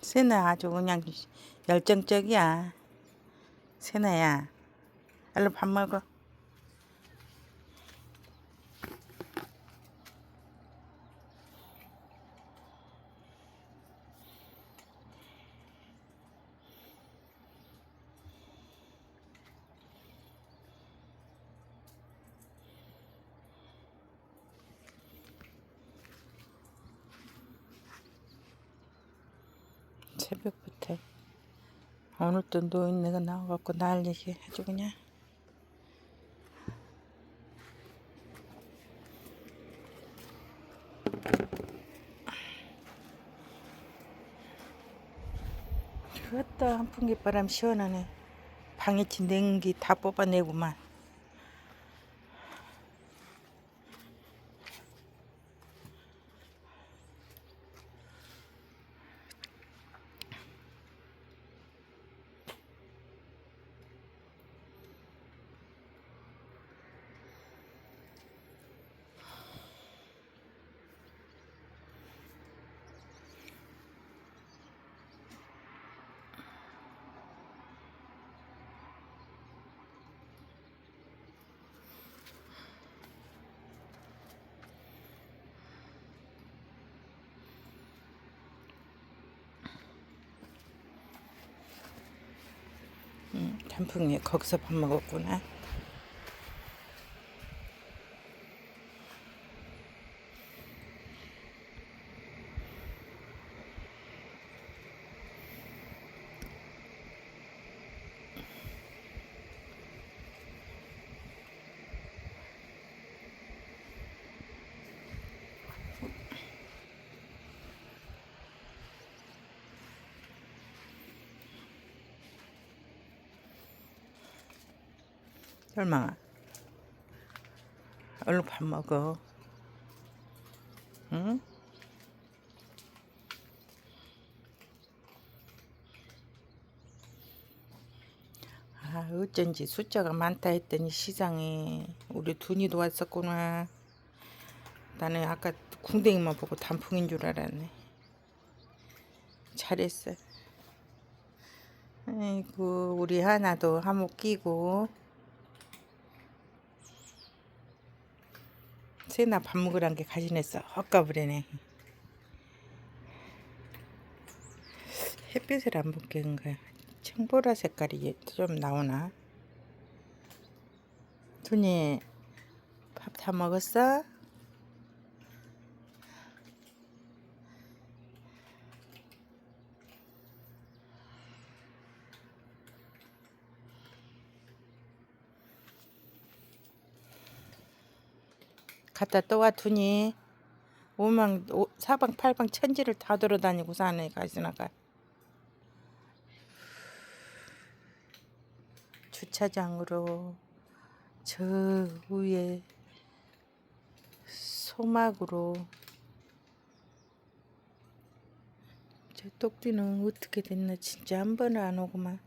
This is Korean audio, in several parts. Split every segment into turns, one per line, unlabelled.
세나 아주 그냥 열정적이야. 세나야, 얼른 밥 먹어. 새벽부터 오늘 또 노인네가 나와갖고 난리게 아주 그냥. 그것도 한풍기 바람 시원하네. 방에 친 냉기 다 뽑아내구만 응, 단풍이 거기서 밥 먹었구나 얼마나 얼른 밥 먹어. 응? 아 어쩐지 숫자가 많다 했더니 시장에 우리 둔이도 왔었구나. 나는 아까 궁뎅이만 보고 단풍인 줄 알았네. 잘했어. 아이고 우리 하나도 한몫 끼고 새나 밥 먹으란 게 가지냈어 헛가부리네. 햇빛을 안 보게 한 거야. 청보라 색깔이 좀 나오나? 둔이 밥 다 먹었어? 와 둔이 오망 오, 사방 팔방 천지를 다 돌아다니고 사네 가시나가. 주차장으로 저 위에 소막으로 저 똑띠는 어떻게 됐나 진짜 한 번을 안 오구만.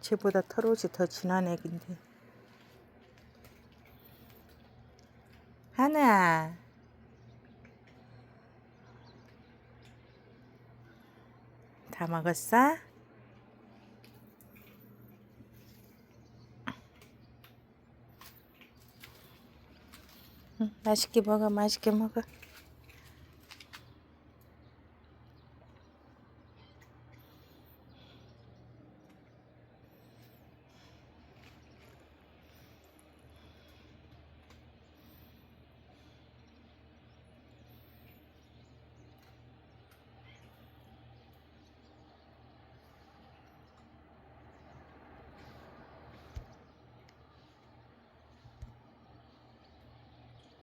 쟤보다 털옷이 더 진한 애긴데 하나 다 먹었어? 응, 맛있게 먹어 맛있게 먹어